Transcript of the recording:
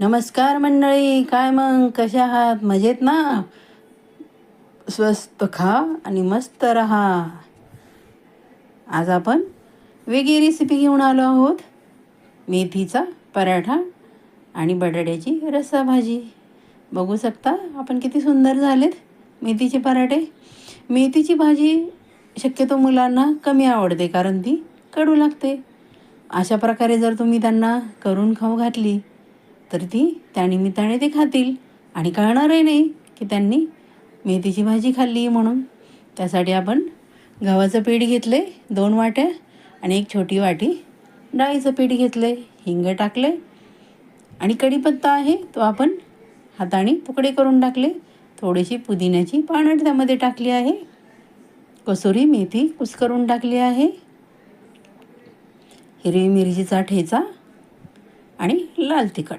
नमस्कार मंडळी काय मग? कशा आहात? मजेत ना? स्वस्त खा आणि मस्त रहा. आज आपण वेगळी रेसिपी घेऊन आलो आहोत. मेथीचा पराठा आणि बटाट्याची रस्सा भाजी बघू शकता आपण किती सुंदर झालेत मेथीचे पराठे. मेथीची भाजी शक्यतो मुलांना कमी आवडते कारण ती कडू लागते. अशा प्रकारे जर तुम्ही त्यांना करून खाऊ घातली तर ती त्यानिमित्ताने ते खातील. आणि कळणारही नाही की त्यांनी मेथीची भाजी खाल्ली म्हणून. त्यासाठी आपण गव्हाचं पीठ घेतले दोन वाट्या आणि एक छोटी वाटी डाळीचं पीठ घेतले हिंग टाकले आणि कढीपत्ता आहे तो आपण हाताने तुकडे करून टाकले. थोडीशी पुदिन्याची पानं त्यामध्ये टाकली आहे. कसुरी मेथी कुस्करून टाकली आहे. हिरवी मिरचीचा ठेचा आणि लाल तिखट.